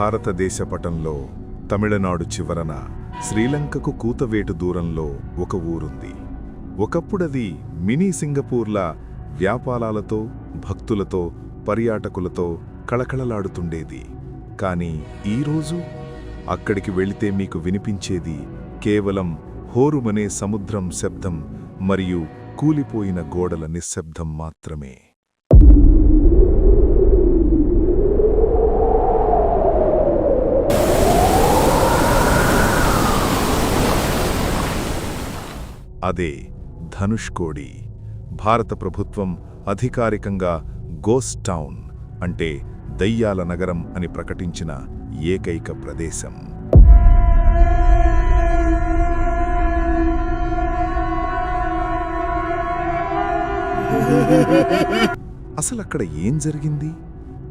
భారతదేశ పటంలో తమిళనాడు చివరన శ్రీలంకకు కూతవేటు దూరంలో ఒక ఊరుంది. ఒకప్పుడది మినీ సింగపూర్లా వ్యాపారాలతో భక్తులతో పర్యాటకులతో కళకళలాడుతుండేది. కానీ ఈరోజు అక్కడికి వెళితే మీకు వినిపించేది కేవలం హోరుమనే సముద్రం శబ్దం మరియు కూలిపోయిన గోడల నిశ్శబ్దం మాత్రమే. అదే ధనుష్కోడి భారత ప్రభుత్వం అధికారికంగా గోస్ట్ టౌన్ అంటే దయ్యాల నగరం అని ప్రకటించిన ఏకైక ప్రదేశం. అసలక్కడ ఏం జరిగింది?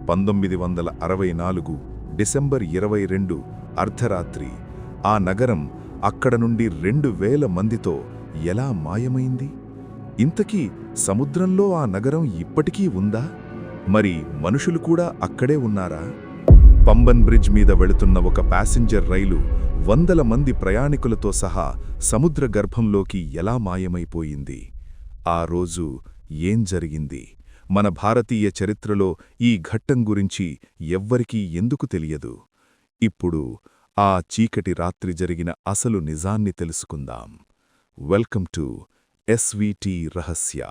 పంతొమ్మిది వందల అరవై నాలుగు డిసెంబర్ ఇరవై రెండు అర్ధరాత్రి ఆ నగరం అక్కడ నుండి రెండు వేల మందితో ఎలా మాయమైంది? ఇంతకీ సముద్రంలో ఆ నగరం ఇప్పటికీ ఉందా? మరి మనుషులు కూడా అక్కడే ఉన్నారా? పంబన్ బ్రిడ్జ్ మీద వెళుతున్న ఒక ప్యాసింజర్ రైలు వందల మంది ప్రయాణికులతో సహా సముద్ర గర్భంలోకి ఎలా మాయమైపోయింది? ఆ రోజు ఏం జరిగింది? మన భారతీయ చరిత్రలో ఈ ఘట్టం గురించి ఎవ్వరికీ ఎందుకు తెలియదు? ఇప్పుడు ఆ చీకటి రాత్రి జరిగిన అసలు నిజాన్ని తెలుసుకుందాం. వెల్కమ్ టు ఎస్విటి రహస్య.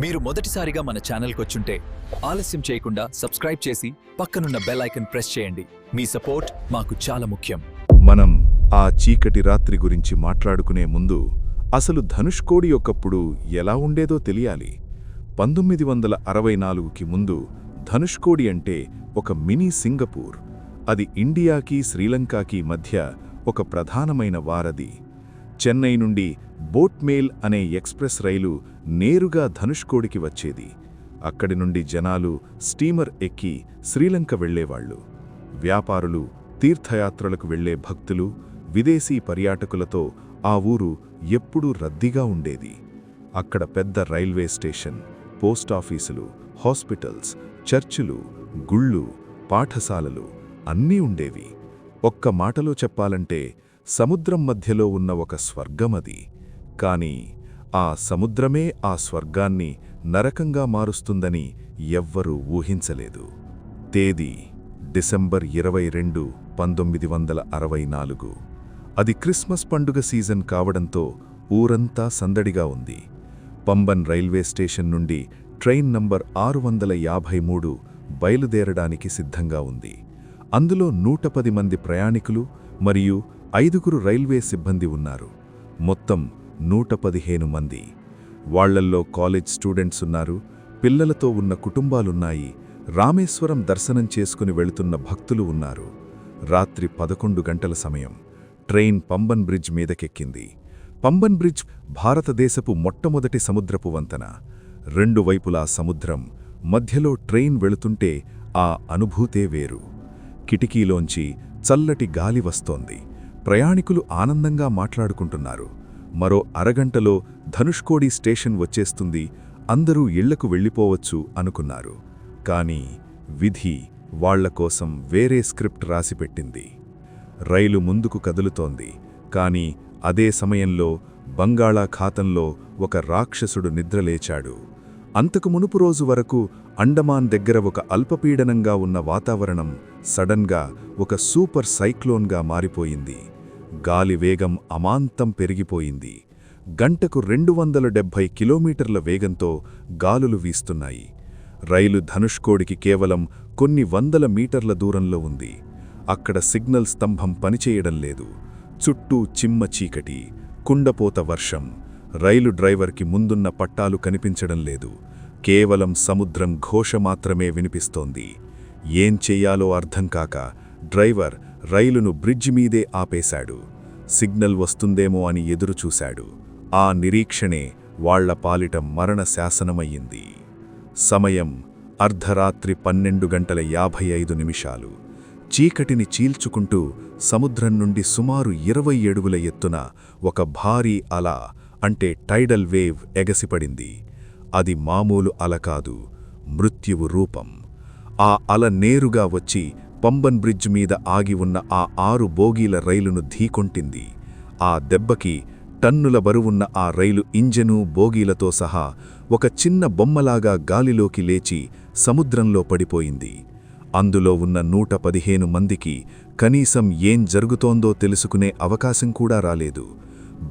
మీరు మొదటిసారిగా మన ఛానల్కి వచ్చుంటే ఆలస్యం చేయకుండా సబ్స్క్రైబ్ చేసి పక్కనున్న బెల్ ఐకన్ ప్రెస్ చేయండి. మీ సపోర్ట్ మాకు చాలా ముఖ్యం. మనం ఆ చీకటి రాత్రి గురించి మాట్లాడుకునే ముందు అసలు ధనుష్కోడి ఒకప్పుడు ఎలా ఉండేదో తెలియాలి. పంతొమ్మిది వందల అరవై నాలుగుకి ముందు ధనుష్కోడి అంటే ఒక మినీ సింగపూర్. అది ఇండియాకి శ్రీలంకాకి మధ్య ఒక ప్రధానమైన వారధి. చెన్నై నుండి బోట్మేల్ అనే ఎక్స్ప్రెస్ రైలు నేరుగా ధనుష్కోడికి వచ్చేది. అక్కడి నుండి జనాలు స్టీమర్ ఎక్కి శ్రీలంక వెళ్ళేవాళ్ళు వ్యాపారులు తీర్థయాత్రలకు వెళ్ళే భక్తులు విదేశీ పర్యాటకులతో ఆ ఊరు ఎప్పుడూ రద్దీగా ఉండేది. అక్కడ పెద్ద రైల్వే స్టేషన్ పోస్టాఫీసులు హాస్పిటల్స్ చర్చిలు గుళ్ళు పాఠశాలలు అన్నీ ఉండేవి. ఒక్క మాటలో చెప్పాలంటే సముద్రం మధ్యలో ఉన్న ఒక స్వర్గమది. కాని ఆ సముద్రమే ఆ స్వర్గాన్ని నరకంగా మారుస్తుందని ఎవ్వరూ ఊహించలేదు. తేదీ డిసెంబర్ ఇరవై రెండు పంతొమ్మిది వందల అరవై నాలుగు. అది క్రిస్మస్ పండుగ సీజన్ కావడంతో ఊరంతా సందడిగా ఉంది. పంబన్ రైల్వే స్టేషన్ నుండి ట్రైన్ నంబర్ ఆరు వందల యాభై మూడు బయలుదేరడానికి సిద్ధంగా ఉంది. అందులో నూట పది మంది ప్రయాణికులు మరియు ఐదుగురు రైల్వే సిబ్బంది ఉన్నారు. మొత్తం నూట పదిహేను మంది. వాళ్ళల్లో కాలేజ్ స్టూడెంట్స్ ఉన్నారు. పిల్లలతో ఉన్న కుటుంబాలున్నాయి. రామేశ్వరం దర్శనం చేసుకుని వెళుతున్న భక్తులు ఉన్నారు. రాత్రి పదకొండు గంటల సమయం. ట్రైన్ పంబన్ బ్రిడ్జ్ మీదకెక్కింది. పంబన్ బ్రిడ్జ్ భారతదేశపు మొట్టమొదటి సముద్రపు వంతెన. రెండు వైపులా సముద్రం. మధ్యలో ట్రైన్ వెళుతుంటే ఆ అనుభూతే వేరు. కిటికీలోంచి చల్లటి గాలి వస్తోంది. ప్రయాణికులు ఆనందంగా మాట్లాడుకుంటున్నారు. మరో అరగంటలో ధనుష్కోడి స్టేషన్ వచ్చేస్తుంది. అందరూ ఇళ్ళకు వెళ్ళిపోవచ్చు అనుకున్నారు. కాని విధి వాళ్ళ కోసం వేరే స్క్రిప్ట్ రాసిపెట్టింది. రైలు ముందుకు కదులుతోంది. కాని అదే సమయంలో బంగాళాఖాతంలో ఒక రాక్షసుడు నిద్రలేచాడు. అంతకు మునుపు రోజు వరకు అండమాన్ దగ్గర ఒక అల్పపీడనంగా ఉన్న వాతావరణం సడన్గా ఒక సూపర్ సైక్లోన్గా మారిపోయింది. గాలి వేగం అమాంతం పెరిగిపోయింది. గంటకు రెండు వందల డెబ్భై కిలోమీటర్ల వేగంతో గాలులు వీస్తున్నాయి. రైలు ధనుష్కోడికి కేవలం కొన్ని వందల మీటర్ల దూరంలో ఉంది. అక్కడ సిగ్నల్ స్తంభం పనిచేయడం లేదు. చుట్టూ చిమ్మ చీకటి కుండపోత వర్షం. రైలు డ్రైవర్కి ముందున్న పట్టాలు కనిపించడం లేదు. కేవలం సముద్రం ఘోష మాత్రమే వినిపిస్తోంది. ఏం చెయ్యాలో అర్థం కాక డ్రైవర్ రైలును బ్రిడ్జి మీదే ఆపేశాడు. సిగ్నల్ వస్తుందేమో అని ఎదురుచూశాడు. ఆ నిరీక్షణే వాళ్ళ పాలిట మరణ శాసనమయ్యింది. సమయం అర్ధరాత్రి పన్నెండు గంటల యాభై ఐదు నిమిషాలు. చీకటిని చీల్చుకుంటూ సముద్రం నుండి సుమారు ఇరవై అడుగుల ఎత్తున ఒక భారీ అల అంటే టైడల్ వేవ్ ఎగసిపడింది. అది మామూలు అల కాదు మృత్యువు రూపం. ఆ అల నేరుగా వచ్చి పంబన్ బ్రిడ్జ్ మీద ఆగి ఉన్న ఆ ఆరు బోగీల రైలును ఢీకొంటింది ఆ దెబ్బకి టన్నుల బరువున్న ఆ రైలు ఇంజను బోగీలతో సహా ఒక చిన్న బొమ్మలాగా గాలిలోకి లేచి సముద్రంలో పడిపోయింది. అందులో ఉన్న నూట పదిహేను మందికి కనీసం ఏం జరుగుతోందో తెలుసుకునే అవకాశం కూడా రాలేదు.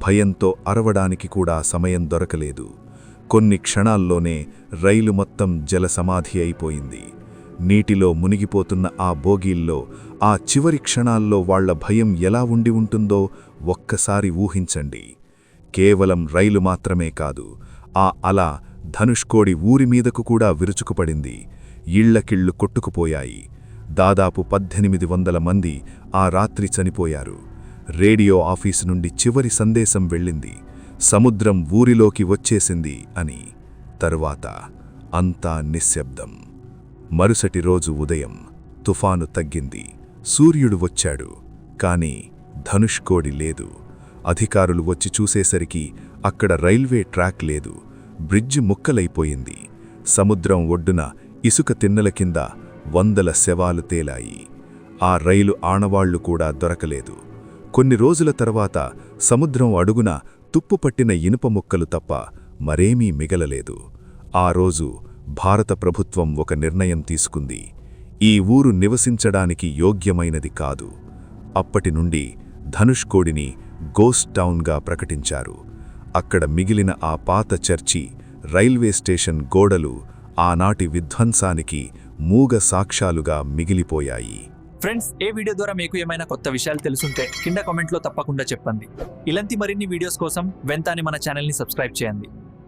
భయంతో అరవడానికి కూడా సమయం దొరకలేదు. కొన్ని క్షణాల్లోనే రైలు మొత్తం జలసమాధి అయిపోయింది. నీటిలో మునిగిపోతున్న ఆ బోగీల్లో ఆ చివరి క్షణాల్లో వాళ్ళ భయం ఎలా ఉండి ఉంటుందో ఒక్కసారి ఊహించండి. కేవలం రైలు మాత్రమే కాదు ఆ అల ధనుష్కోడి ఊరి మీదకు కూడా విరుచుకుపడింది. ఇళ్ళకిళ్ళు కొట్టుకుపోయాయి. దాదాపు పద్దెనిమిది వందల మంది ఆ రాత్రి చనిపోయారు. రేడియో ఆఫీసు నుండి చివరి సందేశం వెళ్ళింది. సముద్రం ఊరిలోకి వచ్చేసింది అని. తరువాత అంతా నిశ్శబ్దం. మరుసటి రోజు ఉదయం తుఫాను తగ్గింది. సూర్యుడు వచ్చాడు. కాని ధనుష్కోడి లేదు. అధికారులు వచ్చి చూసేసరికి అక్కడ రైల్వే ట్రాక్ లేదు. బ్రిడ్జి ముక్కలైపోయింది. సముద్రం ఒడ్డున ఇసుక తిన్నెల కింద వందల శవాలు తేలాయి. ఆ రైలు ఆనవాళ్ళు కూడా దొరకలేదు. కొన్ని రోజుల తర్వాత సముద్రం అడుగున తుప్పుపట్టిన ఇనుప ముక్కలు తప్ప మరేమీ మిగలలేదు. ఆ రోజు భారత ప్రభుత్వం ఒక నిర్ణయం తీసుకుంది. ఈ ఊరు నివసించడానికి యోగ్యమైనది కాదు. అప్పటి నుండి ధనుష్కోడిని గోస్ట్ టౌన్గా ప్రకటించారు. అక్కడ మిగిలిన ఆ పాత చర్చి రైల్వే స్టేషన్ గోడలు ఆనాటి విధ్వంసానికి మూగ సాక్ష్యాలుగా మిగిలిపోయాయి. ఫ్రెండ్స్ ఏ వీడియో ద్వారా మీకు ఏమైనా కొత్త విషయాలు తెలుసుంటే కింద కామెంట్లో తప్పకుండా చెప్పండి. ఇలాంటి మరిన్ని వీడియోస్ కోసం వెంతాని మన ఛానల్ని సబ్స్క్రైబ్ చేయండి.